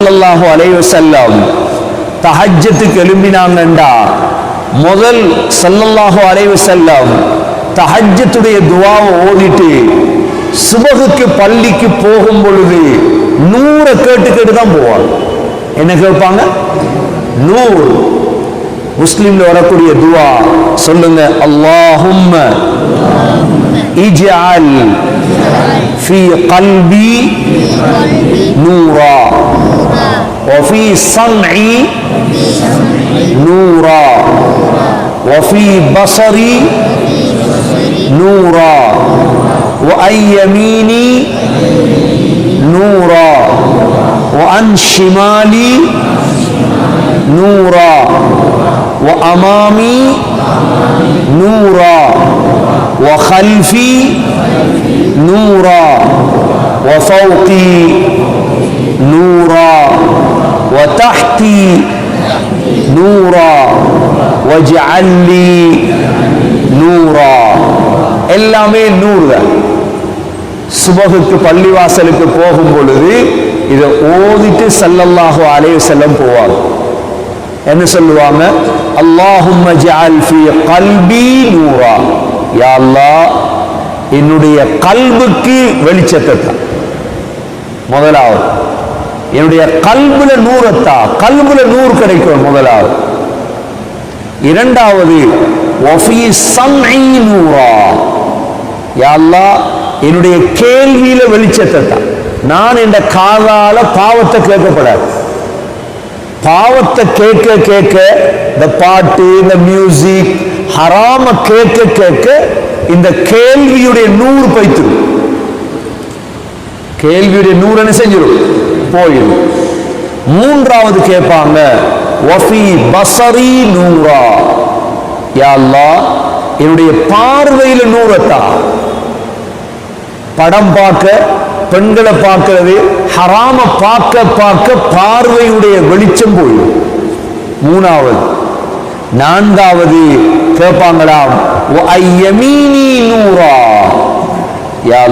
அல்லாஹு அலைவசல்லம் தஹஜத்துக்கு எழும்பினாங்கண்டா? முதல் சல்லல்லாஹு அலைவசல்லம் தஹஜத்துடைய துவாவை ஓடிட்டு சுபகுக்கு பள்ளிக்கு போகும் பொழுது நூறை கேட்டுக்கிட்டு தான் போவாங்க. என்ன கேட்பாங்க? நூறு. முஸ்லீம்ல வரக்கூடிய துவா சொல்லுங்க அல்லாஹும் இஜால் ஃபி கல்வி நூரா وفي صنعي نورا. وفي بصري نورا. وعن يميني نورا. وعن شمالي نورا. وأمامي نورا. وخلفي نورا. وفوقي نورا. وتحتي نورا واجعل لي نورا எல்லாமே நூறு தான் சுபகுக்கு பள்ளிவாசலுக்கு போகும் பொழுது இதை ஓதிட்டு சல்லல்லாஹு அலைஹி செல்லம் போவாங்க என்ன சொல்லுவாங்க அல்லாஹும்ம ஜஅல் ஃபீ கல்பி நூரா யா அல்லாஹ் என்னுடைய கல்புக்கு வெளிச்சத்தை தான் முதலாவது என்னுடைய கல்புல நூறத்தா? கல்புல நூறு கிடைக்கும் முதலாவது. இரண்டாவது ஒஃபி சம்ஐ என்னுடைய கேள்வியில வெளிச்சத்தை தான் நான் இந்த காதால பாவத்தை கேட்கப்படாது. பாவத்தை கேட்க கேட்க இந்த பாட்டு இந்த மியூசிக் ஹராம கேட்க கேட்க இந்த கேள்வியுடைய நூறு பைத்திரும் கேள்வியுடைய நூறு என்ன செஞ்சிடும் போயிடும் மூன்றாவது கேட்பாங்க வஃபி பசரி நூரா. என்னுடைய பார்வையில நூறத்தா? படம் பார்க்க பெண்களை பார்க்கிறது ஹராம பார்க்க பார்க்க பார்வையுடைய வெளிச்சம் போயிடும் மூணாவது. நான்காவது கேட்பாங்களாம் ஐயமீனி நூறா. யா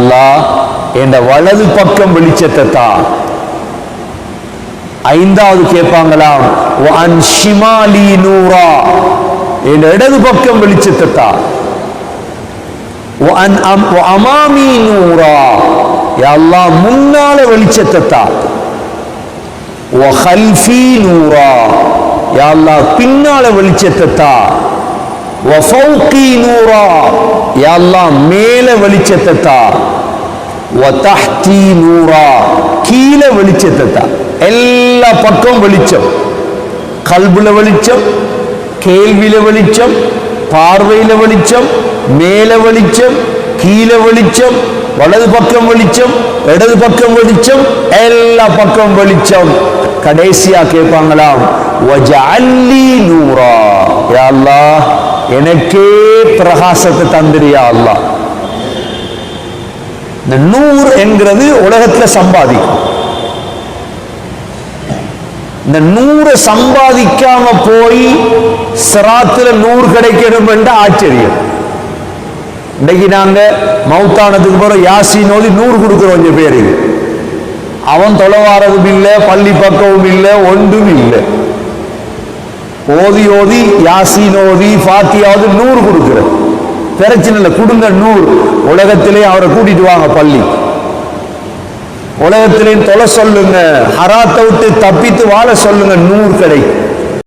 என்ற வலது பக்கம் வெளிச்சத்தை தான் ஐந்தாவது கேட்பாங்களாம் அன் ஷிமாலி நூரா என்ற இடது பக்கம் வெளிச்சத்தை தான் وأن أم- وأمامي نورا يا الله முன்னால வெளிச்சத்தை தா وخلفي نورا يا الله பின்னால வெளிச்சத்தை தா وفوقي نورا يا الله மேல வெளிச்சத்தை தா وتحتي نورا கீழ வெளிச்சத்தை தா எல்லா பக்கம் வெளிச்சம் கல்புல வெளிச்சம் கேள்வியில வெளிச்சம் பார்வையில வெளிச்சம் மேல வெளிச்சம் கீழே வெளிச்சம் வலது பக்கம் வெளிச்சம் இடது பக்கம் வெளிச்சம் எல்லா பக்கம் வெளிச்சம் கடைசியா கேட்பாங்களாம் வஜஅல்லி நூரா யா அல்லாஹ் எனக்கே பிரகாசத்தை தந்திரியா அல்லாஹ் இந்த நூறு என்கிறது உலகத்துல சம்பாதிக்கும் இந்த நூறு சம்பாதிக்காம போய் சிராத்துல நூறு கிடைக்கணும் என்ற ஆச்சரியம். இன்னைக்கு நாங்க மௌத்தானத்துக்கு போற யாசி நோதி நூறு கொடுக்கிறோம் கொஞ்சம் பேருக்கு அவன் தொலைவாரதும் இல்லை பள்ளி பக்கமும் இல்லை ஒன்றும் இல்லை. ஓதி ஓதி யாசி நோதி ஃபாத்தியாவது நூறு கொடுக்குற பிரச்சனை இல்லை கொடுங்க நூறு. உலகத்திலே அவரை கூட்டிட்டு வாங்க பள்ளி. உலகத்திலேயும் தொலை சொல்லுங்க. ஹராத்தை விட்டு தப்பித்து வாழ சொல்லுங்க. நூறு கிடைக்கும்